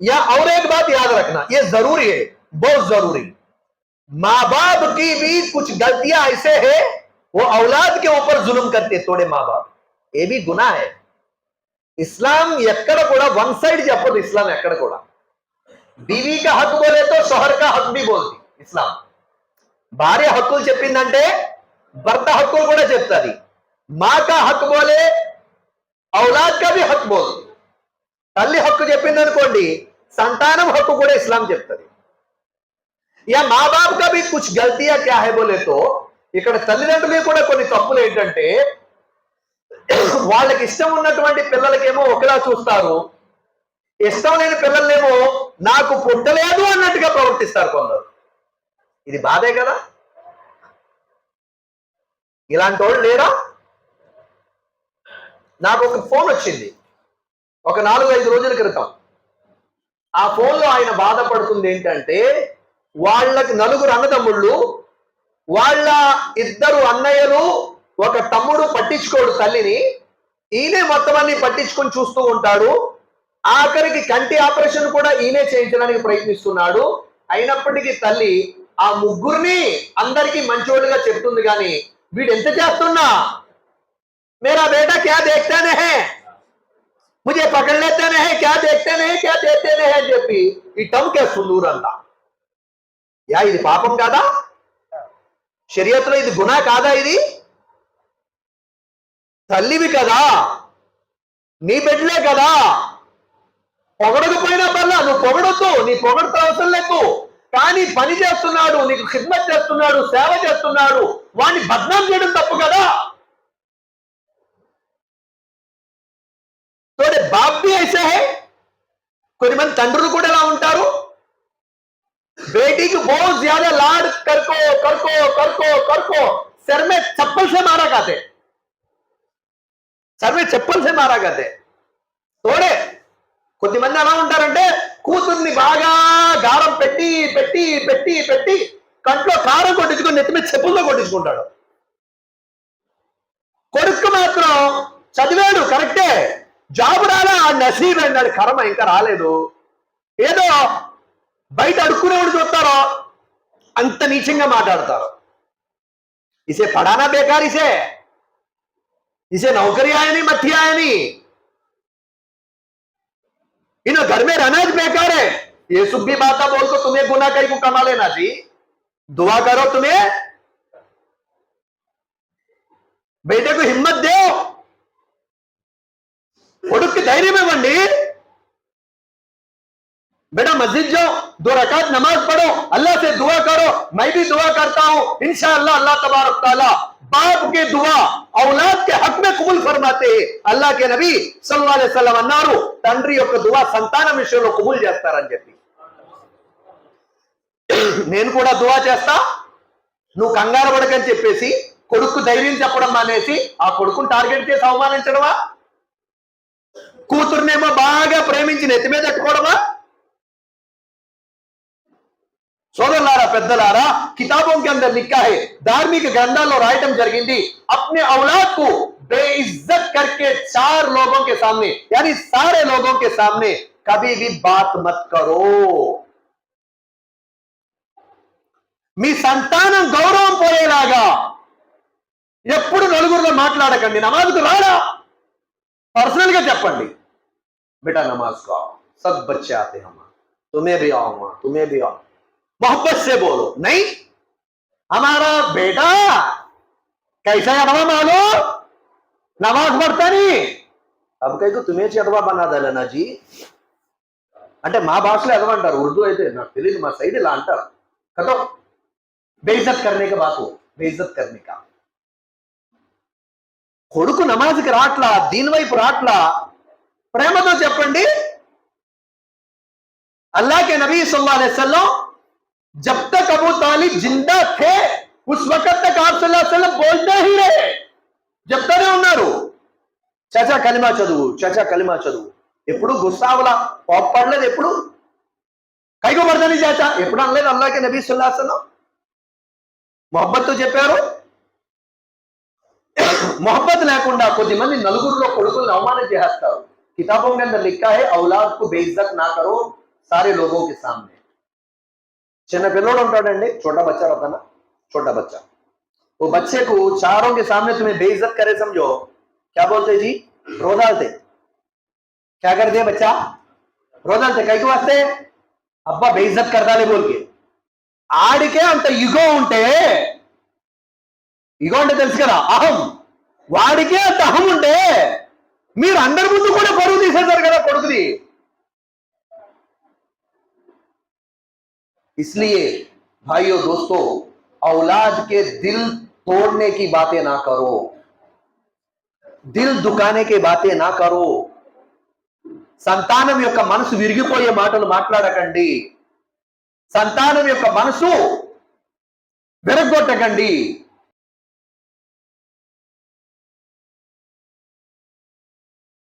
या और एक बात याद रखना ये जरूरी है बहुत जरूरी माँ बाप की भी कुछ गलतियां ऐसे है वो औलाद के ऊपर जुल्म करते हैं थोड़े माँ बाप ये भी गुना है इस्लाम ఎక్కడ కూడా వన్ సైడ్ చెప్పదు ఇస్లాం ఎక్కడ కూడా బీవీ కా హక్ బోలే తో షోహర్ కా హక్ भी बोलती ఇస్లాం భార్య హక్కులు చెప్పిందంటే భర్త హక్కులు కూడా చెప్తుంది మా కా హక్ బోలే ఔలాద్ కా भी హక్ బోల్తుంది తల్లి హక్కు చెప్పింది అనుకోండి సంతానం హక్కు కూడా ఇస్లాం చెప్తుంది. ఇక మా బాబు మీకు కుచ్ గల్తీయా క్యా హై బోలేతో ఇక్కడ తల్లిదండ్రులు కూడా కొన్ని తప్పులు ఏంటంటే వాళ్ళకి ఇష్టం ఉన్నటువంటి పిల్లలకేమో ఒకలా చూస్తారు. ఇష్టం లేని పిల్లలనేమో నాకు పుట్టలేదు అన్నట్టుగా ప్రవర్తిస్తారు కొందరు. ఇది బాధే కదా? ఇలాంటి వాళ్ళు లేరా? నాకు ఒక ఫోన్ వచ్చింది. ఒక నాలుగు ఐదు రోజుల క్రితం. ఆ ఫోన్లో ఆయన బాధపడుతుంది ఏంటంటే వాళ్ళకి నలుగురు అన్నదమ్ముళ్ళు వాళ్ళ ఇద్దరు అన్నయ్యలు ఒక తమ్ముడు పట్టించుకోడు తల్లిని. ఈయనే మొత్తం అన్ని పట్టించుకొని చూస్తూ ఉంటాడు. ఆఖరికి కంటి ఆపరేషన్ కూడా ఈయనే చేయించడానికి ప్రయత్నిస్తున్నాడు. అయినప్పటికీ తల్లి ఆ ముగ్గురిని అందరికీ మంచివాళ్ళుగా చెప్తుంది కానీ వీడు ఎంత చేస్తున్నా? మేరా బేటా క్యా దేఖతానే హే ముజే పకడ్ లేతానే హే క్యా దే చెప్పి ఈ టమ్కే సుందూరంట యా ఇది పాపం కాదా షరియత్లో ఇది గుణా కాదా ఇది తల్లివి కదా నీ బిడ్డలే కదా పొగడకపోయినా పర్లా నువ్వు పొగడొద్దు నీ పొగడతో అవసరం లేదు కానీ పని చేస్తున్నాడు నీకు ఖిద్మత్ చేస్తున్నాడు సేవ చేస్తున్నాడు వాడిని బద్నాం చేయడం తప్పు కదా తోడే బాప్ भी ऐसा है కొన్ని మంది తండ్రులు కూడా ఎలా ఉంటారు बेटी को बहुत ज्यादा लाड करको करको करको करको सर में चप्पल से मारा खाते सर में चप्पल से मारा खाते తోడే కొద్దిమంది ఎలా ఉంటారంటే కూతుర్ని బాగా గారం పెట్టి పెట్టి పెట్టి పెట్టి కంట్లో కారం కొట్టించుకొని నెత్తి మీద చెప్పులతో కొట్టించుకుంటాడు కొడుకు మాత్రం చదివాడు కరెక్టే జాబ్ రాలా ఆ నసీబ్ అన్నాడు కర్మ ఇంకా రాలేదు ఏదో బయట అడుక్కునేవాడు చూస్తారో అంత నీచంగా మాట్లాడతారు ఇసే పడానా బేకార్ ఇసే इसे नौकरी आया नहीं मत्थी आया नहीं इन घर में रहना ही बेकार है ये सुख भी बात बोल तो तुम्हें गुना कहीं को कमा लेना जी दुआ करो तुम्हें बेटे को हिम्मत दो కొడుక్కి ధైర్యం ఇవ్వండి बेटा मस्जिद जाओ दो रकात नमाज पढ़ो अल्लाह से दुआ करो मैं भी दुआ करता हूं इंशाअल्लाह अल्लाह तबारक ताला बाप के दुआ औलाद के हक में कबूल फरमाते हैं अल्लाह के नबी सल्लल्लाहु अलैहि वसल्लम అన్నారు తండ్రి యొక్క దువా సంతానం విషయంలో కబూల్ చేస్తారని చెప్పి నేను కూడా దువా చేస్తా నువ్వు కంగారు పడకని చెప్పేసి కొడుకు ధైర్యం చెప్పడం మానేసి ఆ కొడుకుని టార్గెట్ చేసి అవమానించడమా కూతుర్నేమో బాగా ప్రేమించి నెత్తి మీద ఎట్టుకోవడమా సోదరులారా పెద్దలారా కితాబం కింద లిక్కాయి ధార్మిక గ్రంథాల్లో రాయటం జరిగింది. అప్నే ఔలాద్కు కర్కే చార్ లోగం కే సామ్నే. सामने సారే లోగం కే సామ్నే. सामने कभी బాత్ మత్ కరో. మీ సంతానం గౌరవం పోయేలాగా ఎప్పుడు నలుగురిలో మాట్లాడకండి. నమాజుకు రాడా? పర్సనల్గా చెప్పండి. बेटा नमाज़ को आओ। सब बच्चे आते हैं हमारे। तुम्हें भी आओ माँ, तुम्हें भी आओ। मोहब्बत से बोलो, नहीं? हमारा बेटा, कैसा अथवा मानो नमाज़ पढ़ता नहीं। अब कहीं तुम्हें अदवा बना देना जी। అంటే మా భాషలో ఎదవంటారు ఉర్దూ అయితే నాకు తెలియదు మా సైడ్ ఇలా అంటారు కదా బేజత్ కర్నేక బాకు బేజత్ కర్నేక కొడుకు నమాజ్కి రాట్లా దీని వైపు రాట్లా ప్రేమతో చెప్పండి अल्लाह के नबी सल्लल्लाहु अलैहि वसल्लम जब तक अबू तालिब जिंदा थे उस वक्त तक आप सल्लल्लाहु अलैहि वसल्लम बोलते ही रहे చెప్తానే ఉన్నారు చచా కలిమా చదువు చచా కలిమా చదువు ఎప్పుడు గుస్సావులా కోప్పడలేదు ఎప్పుడు కైగో పడదని చాచా ఎప్పుడు అనలేదు అల్లాహకి నబీ సల్లాహు అలైహి వసల్లం మొహబ్బత్తో చెప్పారు మొహబ్బత్ లేకుండా కొద్ది మంది నలుగురిలో కొడుకుల్ని అవమానం చేస్తారు కితాబోं के अंदर लिखा है औलाद को बेइज्जत ना करो सारे लोगों के सामने చిన్న పిల్లోడు ఉంటాడండి छोटा बच्चा रहता ना छोटा बच्चा वो बच्चे को चारों के सामने तुम्हें बेइज्जत करे समझो क्या बोलते जी रो डालते क्या करते बच्चा रो डालते कई को वास्ते అబ్బా బేయిజ్జత్ కరదాలి బోల్కి ఆడికే అంత ఇగో ఉంటే ఇగో అంటే తెలుసు కదా అహం వాడికే అంత అహం ఉంటే మీరు అందరి ముందు కూడా పరువు తీసేశారు కదా కొడుకుది इसलिए भाइयों दोस्तों औलाद के दिल तोड़ने की बातें ना करो दिल दुखाने की बातें ना करो సంతానం యొక్క మనసు విరిగిపోయే మాటలు మాట్లాడకండి సంతానం యొక్క మనసు విరగొట్టకండి